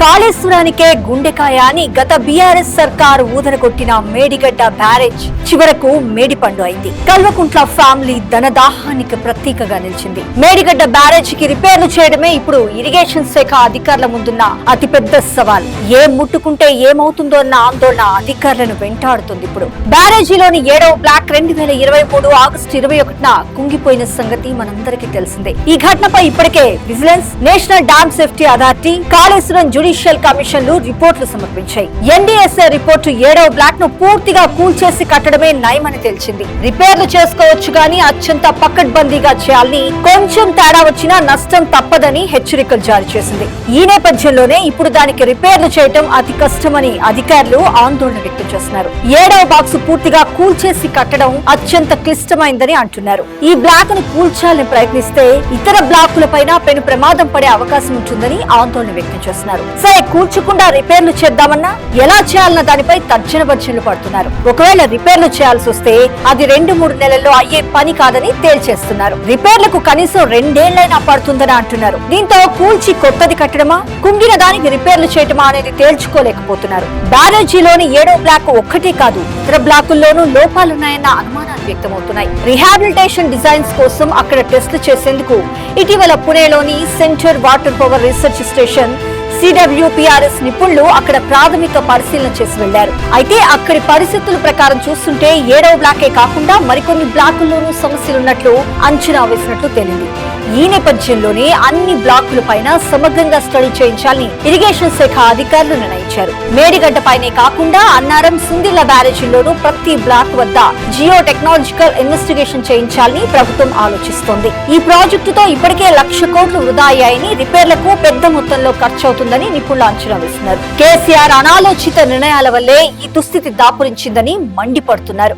కాళేశ్వరానికే గుండెకాయ అని గత బీఆర్ఎస్ సర్కార్ ఊదరగొట్టిన మేడిగడ్డ బ్యారేజ్. చివరకు మేడిపండు అయింది. కల్వకుంట్ల ఫ్యామిలీ ధనదాహానికి ప్రతీకగా నిలిచింది. మేడిగడ్డ బ్యారేజ్కి రిపేర్లు చేయడమే ఇప్పుడు ఇరిగేషన్ శాఖ అధికారుల ముందున్న అతిపెద్ద సవాల్. ఏం ముట్టుకుంటే ఏమవుతుందో అన్న ఆందోళన అధికారులను వెంటాడుతుంది ఇప్పుడు. బ్యారేజీలోని ఏడవ బ్లాక్ రెండు వేల ఇరవై మూడు ఆగస్టు ఇరవై ఒకటిన కుంగిపోయిన సంగతి మనందరికీ తెలిసిందే. ఈ ఘటనపై ఇప్పటికే vigilance national dam safety authority Kaleshwaram judicial కమిషన్లు రిపోర్ట్లు సమర్పించాయి. ఎన్డీఎస్ఏ రిపోర్టు ఏడవ బ్లాక్ను పూర్తిగా కూల్చేసి కట్టడమే నయమని తేల్చింది రిపేర్లు చేసుకోవచ్చు గానీ అత్యంత పకడ్బందీగా చేయాలని కొంచెం తేడా వచ్చినా నష్టం తప్పదని హెచ్చరికలు జారీ చేసింది. ఈ నేపథ్యంలోనే ఇప్పుడు దానికి రిపేర్లు చేయటం అతి కష్టమని అధికారులు ఆందోళన వ్యక్తం చేస్తున్నారు. ఏడవ బాక్స్ పూర్తిగా కూల్చేసి కట్టడం అత్యంత క్లిష్టమైందని అంటున్నారు. ఈ బ్లాక్ను కూల్చాలని ప్రయత్నిస్తే ఇతర బ్లాకుల పైన పెను ప్రమాదం పడే అవకాశం ఉంటుందని ఆందోళన వ్యక్తం చేస్తున్నారు. సరే కూల్చకుండా రిపేర్లు చేద్దామన్నా ఎలా చేయాలన్న దానిపై తర్జన భర్జనలు పడుతున్నారు. ఒకవేళ రిపేర్లు చేయాల్సి వస్తే అది రెండు మూడు నెలల్లో అయ్యే పని కాదని తేల్చేస్తున్నారు. రిపేర్లకు కనీసం రెండేళ్ళైనా పడుతుందని అంటున్నారు. దీంతో కూల్చి కొత్తది కట్టడమా? కుంగిన దానికి రిపేర్లు చేయటమా అనేది తేల్చుకోలేకపోతున్నారు. బ్యారేజీలోని ఏడో బ్లాక్ ఒక్కటే కాదు ఇతర బ్లాకుల్లోనూ లోపాలున్నాయన్న అనుమానాలు వ్యక్తమవుతున్నాయి. రిహాబిలిటేషన్ డిజైన్స్ కోసం అక్కడ టెస్టులు చేసేందుకు ఇటీవల పుణేలోని centre water power research station CWPRS నిపుణులు అక్కడ ప్రాథమిక పరిశీలన చేసి వెళ్ళారు అయితే అక్కడి పరిస్థితుల ప్రకారం చూస్తుంటే ఏడవ బ్లాకే కాకుండా మరికొన్ని బ్లాకుల్లోనూ సమస్యలున్నట్లు అంచనా వేసినట్లు తేలింది. ఈ నేపథ్యంలోనే అన్ని బ్లాకుల పైన సమగ్రంగా స్టడీ చేయించాలని ఇరిగేషన్ శాఖ అధికారులు నిర్ణయించారు. మేడిగడ్డ పైనే కాకుండా అన్నారం సుందిల్ల బ్యారేజీల్లోనూ ప్రతి బ్లాక్ వద్ద జియో టెక్నాలజికల్ ఇన్వెస్టిగేషన్ చేయించాలని ప్రభుత్వం ఆలోచిస్తోంది. ఈ ప్రాజెక్టుతో ఇప్పటికే లక్ష కోట్లు వృధా అయ్యాయని రిపేర్లకు పెద్ద మొత్తంలో ఖర్చవుతుందని నిపుణులు అంచనా వేస్తున్నారు. కేసీఆర్ అనాలోచిత నిర్ణయాల వల్లే ఈ దుస్థితి దాపురించిందని మండిపడుతున్నారు.